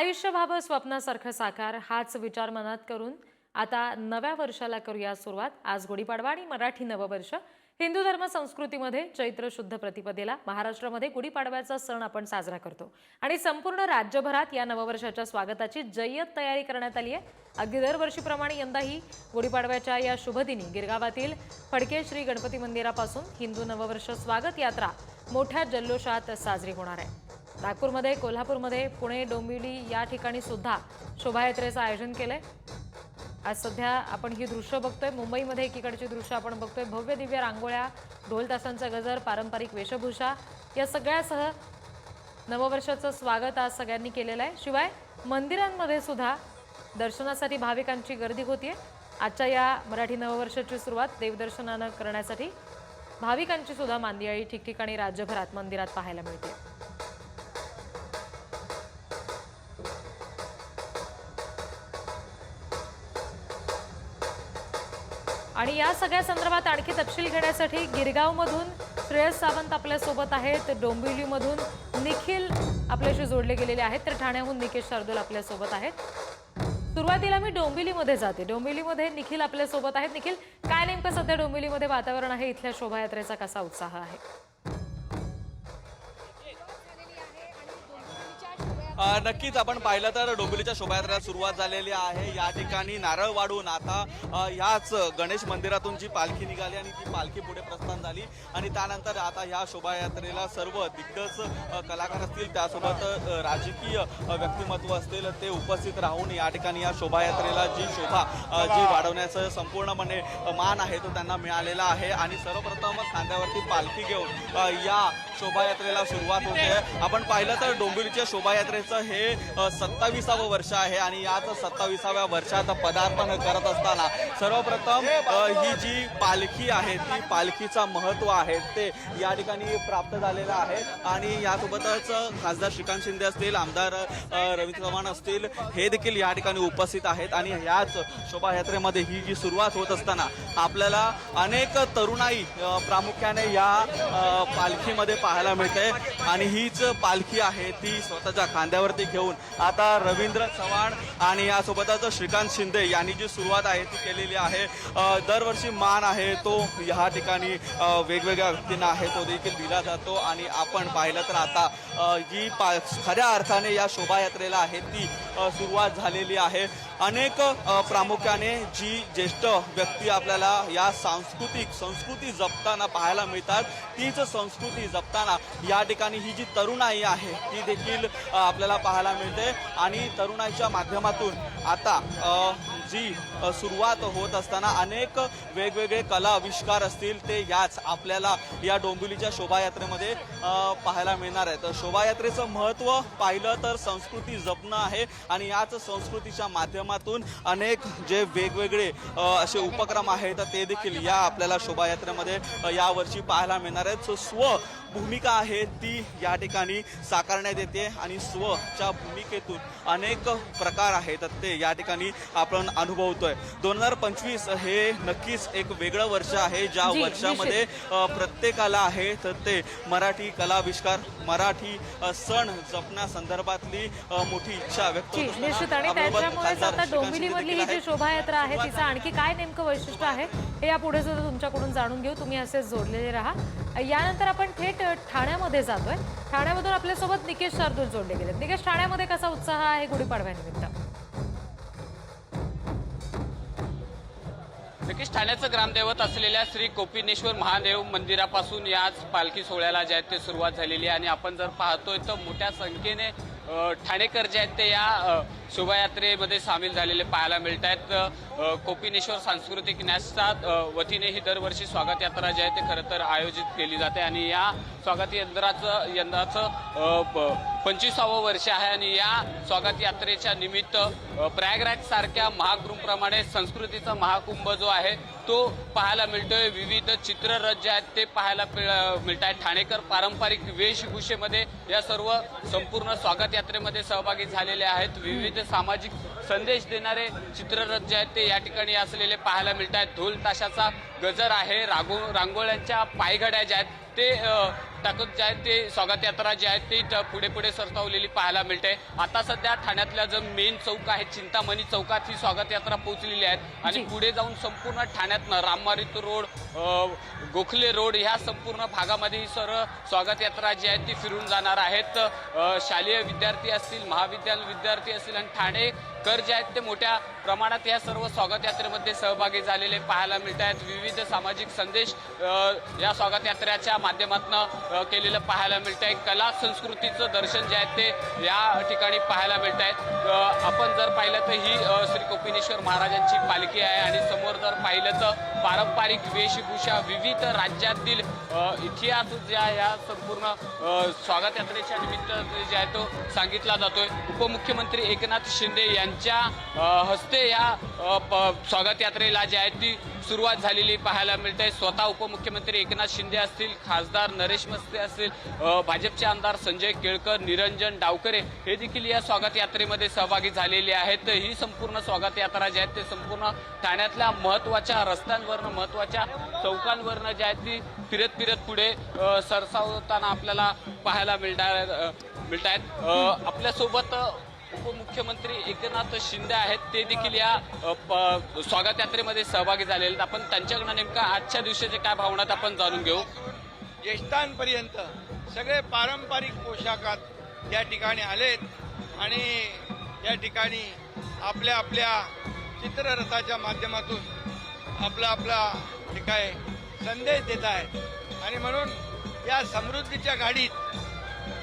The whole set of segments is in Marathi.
आयुष्य व्हावं स्वप्नासारखं साकार हाच विचार मनात करून आता नव्या वर्षाला करूया सुरुवात. आज गुढीपाडवा आणि मराठी नववर्ष. हिंदू धर्म संस्कृतीमध्ये चैत्र शुद्ध प्रतिपदेला महाराष्ट्रामध्ये गुढीपाडव्याचा सण आपण साजरा करतो. आणि संपूर्ण राज्यभरात या नववर्षाच्या स्वागताची जय्यत तयारी करण्यात आली आहे. अगदी दरवर्षीप्रमाणे यंदाही गुढीपाडव्याच्या या शुभदिनी गिरगावातील फडके श्री गणपती मंदिरापासून हिंदू नववर्ष स्वागत यात्रा मोठ्या जल्लोषात साजरी होणार आहे. नागपूरमध्ये कोल्हापूरमध्ये पुणे डोंबिवली या ठिकाणी सुद्धा शोभायात्रेचं आयोजन केलंय. आज सध्या आपण ही दृश्य बघतोय. मुंबईमध्ये एकीकडची दृश्य आपण बघतोय. भव्य दिव्य रांगोळ्या ढोल तासांचा गजर पारंपरिक वेशभूषा या सगळ्यासह नववर्षाचं स्वागत आज सगळ्यांनी केलेलं आहे. शिवाय मंदिरांमध्ये सुद्धा दर्शनासाठी भाविकांची गर्दी होतीये. आजच्या या मराठी नववर्षाची सुरुवात देवदर्शनानं करण्यासाठी भाविकांची सुद्धा मांदियाळी ठिकठिकाणी राज्यभरात मंदिरात पाहायला मिळते. आणि या सगळ्या संदर्भात आणखी तपशील घेण्यासाठी गिरगावमधून श्रेयस सावंत आपल्यासोबत आहेत. डोंबिवलीमधून निखिल आपल्याशी जोडले गेलेले आहेत. तर ठाण्याहून निकेश शार्दूल आपल्यासोबत आहेत. सुरुवातीला मी डोंबिवलीमध्ये जाते. डोंबिवलीमध्ये निखिल आपल्यासोबत आहेत. निखिल काय नेमकं सध्या डोंबिवलीमध्ये वातावरण आहे? इथल्या शोभायात्रेचा कसा उत्साह आहे? नक्कीच आपण पाहिलं तर डोंबिवलीच्या शोभायात्रेला सुरुवात झालेली आहे. या ठिकाणी नारळ वाढून आता ह्याच गणेश मंदिरातून जी पालखी निघाली आणि ती पालखी पुढे प्रस्थान झाली. आणि त्यानंतर आता ह्या शोभायात्रेला सर्व दिग्गज कलाकार असतील त्यासोबत राजकीय व्यक्तिमत्व असतील ते उपस्थित राहून या ठिकाणी या शोभायात्रेला जी शोभा जी वाढवण्याचं संपूर्णपणे मान आहे तो त्यांना मिळालेला आहे. आणि सर्वप्रथम खांद्यावरती पालखी घेऊन या शोभायात्रेला सुरुवात होते. आपण पाहिलं तर डोंबिवलीच्या शोभायात्रेचं हे सत्तावीसावं वर्ष आहे आणि याच सत्तावीसाव्या वर्षात पदार्पण करत असताना सर्वप्रथम ही जी पालखी आहे ती पालखीचा महत्त्व आहे ते या ठिकाणी प्राप्त झालेलं आहे. आणि यासोबतच खासदार श्रीकांत शिंदे असतील आमदार रवींद्र चव्हाण असतील हे देखील या ठिकाणी उपस्थित आहेत. आणि याच शोभायात्रेमध्ये ही जी सुरुवात होत असताना आपल्याला अनेक तरुणाई प्रामुख्याने या पालखीमध्ये पाहायला मिळते. आणि हीच पालखी आहे ती स्वतःच्या खांद्या खांद्यावरती घेऊन. आता रवींद्र चव्हाण आणि यासोबतच श्रीकांत शिंदे यांनी जी सुरुवात आहे ती केलेली आहे. दरवर्षी मान आहे तो ह्या ठिकाणी वेगवेगळ्या व्यक्तींना आहे तो देखील दिला जातो. आणि आपण पाहिलं तर आता जी पा खऱ्या अर्थाने या शोभायात्रेला आहे ती सुरुवात झालेली आहे. अनेक प्रामुख्याने जी ज्येष्ठ व्यक्ती आपल्याला या सांस्कृतिक संस्कृती जपताना पाहायला मिळतात तीच संस्कृती जपताना या ठिकाणी ही जी तरुणाई आहे ती देखील आपल्याला आपल्याला पाहायला मिळते. आणि तरुणाईच्या माध्यमातून आता जी सुरुवात होत असताना अनेक वेगवेगळे कला आविष्कार असतील ते याच आपल्याला या डोंबिवलीच्या शोभायात्रेमध्ये पाहायला मिळणार आहे तर शोभायात्रेचं महत्त्व पाहिलं तर संस्कृती जपणं आहे आणि याच संस्कृतीच्या माध्यमातून अनेक जे वेगवेगळे असे उपक्रम आहेत ते देखील या आपल्याला शोभायात्रेमध्ये यावर्षी पाहायला मिळणार आहेत. सो स्व भूमिका आहे ती या ठिकाणी साकारण्यात येते आणि स्वच्या भूमिकेतून अनेक प्रकार आहेत ते या ठिकाणी आपण अनुभवतोय. दोन हजार पंचवीस हे नक्कीच एक वेगळं वर्ष आहे. ज्या वर्षामध्ये प्रत्येकाला आहे तर ते मराठी कलाविष्कार मराठी सण जपण्यासंदर्भातली मोठी इच्छा व्यक्त निश्चित. आणि त्याच्यामुळेच आता डोंबिवलीमधली ही जी शोभायात्रा आहे. तिचं आणखी काय नेमकं वैशिष्ट्य आहे हे या पुढे सुद्धा तुमच्याकडून जाणून घेऊ. तुम्ही असेच जोडलेले राहा. यानंतर आपण थेट ठाण्यामध्ये जातोय. ठाण्यामधून आपल्यासोबत निकेश शार्दूल जोडले गेले निकेश ठाण्यामध्ये कसा उत्साह आहे गुढीपाडव्यानिमित्त? नक्कीच ठाण्याचं ग्रामदैवत असलेल्या श्री कोपिनेश्वर महादेव मंदिरापासून याच पालखी सोहळ्याला जे आहे ते सुरुवात झालेली आहे. आणि आपण जर पाहतोय तर मोठ्या संख्येने ठाणेकर जे आहेत ते या शोभायात्रेमध्ये सामील झालेले पाहायला मिळत आहेत. कोपिनेश्वर सांस्कृतिक न्यासच्या वतीने ही दरवर्षी स्वागत यात्रा जी आहे ते खरं तर आयोजित केली जाते. आणि या स्वागत यंत्राचं यंदाचं पंचवीसावं वर्ष आहे आणि या स्वागत यात्रेच्या निमित्त अ, प्रयागराज सारख्या महाकुंभप्रमाणे संस्कृतीचा महाकुंभ जो आहे तो पाहायला मिळतोय. विविध चित्ररथ जे आहेत ते पाहायला मिळत आहेत ठाणेकर पारंपरिक वेशभूषेमध्ये या सर्व संपूर्ण स्वागत यात्रेमध्ये सहभागी झालेले आहेत. विविध सामाजिक संदेश देणारे चित्ररथ जे आहेत ते या ठिकाणी असलेले पाहायला मिळत आहेत ढोल ताशाचा गजर आहे. रागो रांगोळ्यांच्या पायघड्या ज्या आहेत ते टाकत जे आहेत ते स्वागत यात्रा जी आहे ती पुढे पुढे सरसावलेली पाहायला मिळते. आता सध्या ठाण्यातल्या जो मेन चौक आहे चिंतामणी चौकात ही स्वागत यात्रा पोहोचलेली आहे. आणि. पुढे जाऊन संपूर्ण ठाण्यातनं राममारित रोड गोखले रोड ह्या संपूर्ण भागामध्ये ही सर्व स्वागत यात्रा जी आहे ती फिरून जाणार आहेत. शालेय विद्यार्थी असतील महाविद्यालय विद्यार्थी असतील आणि ठाणेकर जे आहेत ते मोठ्या प्रमाणात या सर्व स्वागत यात्रेमध्ये सहभागी झालेले पाहायला मिळत आहेत विविध सामाजिक संदेश या स्वागत यात्रेच्या माध्यमातून केलेलं पाहायला मिळत आहे कला संस्कृतीचं दर्शन जे आहे ते या ठिकाणी पाहायला मिळत आहेत आपण जर पाहिलं तर ही श्री कोपिनेश्वर महाराजांची पालखी आहे आणि समोर जर पाहिलं तर पारंपरिक वेशभूषा विविध राज्यातील इतिहास जे आहे या संपूर्ण स्वागत यात्रेच्या निमित्त जे आहे तो सांगितला जातोय. उपमुख्यमंत्री एकनाथ शिंदे यांच्या हस्ते या प- स्वागत यात्रेला जी आहे ती सुरुवात झालेली पाहायला मिळते स्वतः उपमुख्यमंत्री एकनाथ शिंदे असतील खासदार नरेश मस्ते असतील भाजपचे आमदार संजय केळकर निरंजन डावकरे हे देखील या स्वागत यात्रेमध्ये सहभागी झालेले आहेत. ही संपूर्ण स्वागत यात्रा जी आहे ते संपूर्ण ठाण्यातल्या महत्त्वाच्या रस्त्यांवरनं महत्त्वाच्या चौकांवरनं जी आहेत ती फिरत फिरत पुढे सरसावताना आपल्याला पाहायला मिळणार मिळत आहेत आपल्यासोबत उपमुख्यमंत्री एकनाथ शिंदे आहेत. ते देखील या प- स्वागत यात्रेमध्ये सहभागी झालेले आहेत. आपण त्यांच्याकडनं नेमका आजच्या दिवशीचे काय भावना आपण जाणून घेऊ. ज्येष्ठांपर्यंत सगळे पारंपरिक पोशाखात या ठिकाणी आलेत आणि या ठिकाणी आपल्या आपल्या चित्ररथाच्या माध्यमातून आपला आपला हे काय संदेश देत आहेत. आणि म्हणून या समृद्धीच्या गाडीत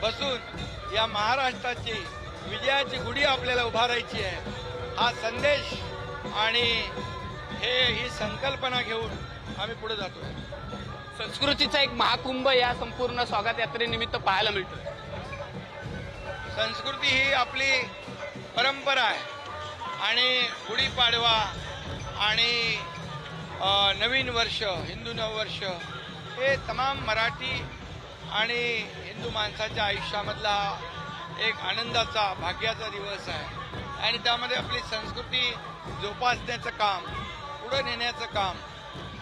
बसून या महाराष्ट्राची विजयाची गुढी आपल्याला उभारायची आहे. हा संदेश आणि हे ही संकल्पना घेऊन आम्ही पुढे जातो. संस्कृतीचा एक महाकुंभ या संपूर्ण स्वागत यात्रेनिमित्त पाहायला मिळतो संस्कृती ही आपली परंपरा आहे. आणि गुढीपाडवा आणि नवीन वर्ष हिंदू नववर्ष हे तमाम मराठी आणि हिंदू माणसाच्या आयुष्यामधला एक आनंदाचा भाग्याचा दिवस आहे. आणि त्यामध्ये आपली संस्कृती जोपासण्याचं काम पुढं नेण्याचं काम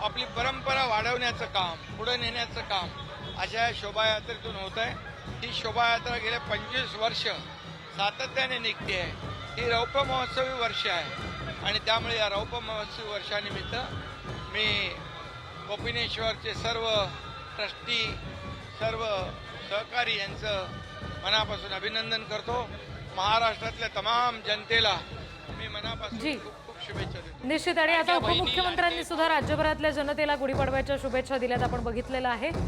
आपली परंपरा वाढवण्याचं काम पुढं नेण्याचं काम अशा या शोभायात्रेतून होत आहे. ही शोभायात्रा गेल्या पंचवीस वर्ष सातत्याने निघते आहे. ही रौप्य महोत्सवी वर्ष आहे. आणि त्यामुळे या रौप्य महोत्सवी वर्षानिमित्त मी गोपिनेश्वरचे सर्व ट्रस्टी सर्व सहकारी यांचं मनापासून अभिनंदन करतो. महाराष्ट्रातल्या तमाम जनतेला मी मनापासून. खूप खूप शुभेच्छा देतो. निश्चित. आणि आता उपमुख्यमंत्र्यांनी सुद्धा राज्यभरातल्या जनतेला गुढीपाडव्याच्या शुभेच्छा दिल्यात आपण बघितलेलं आहे.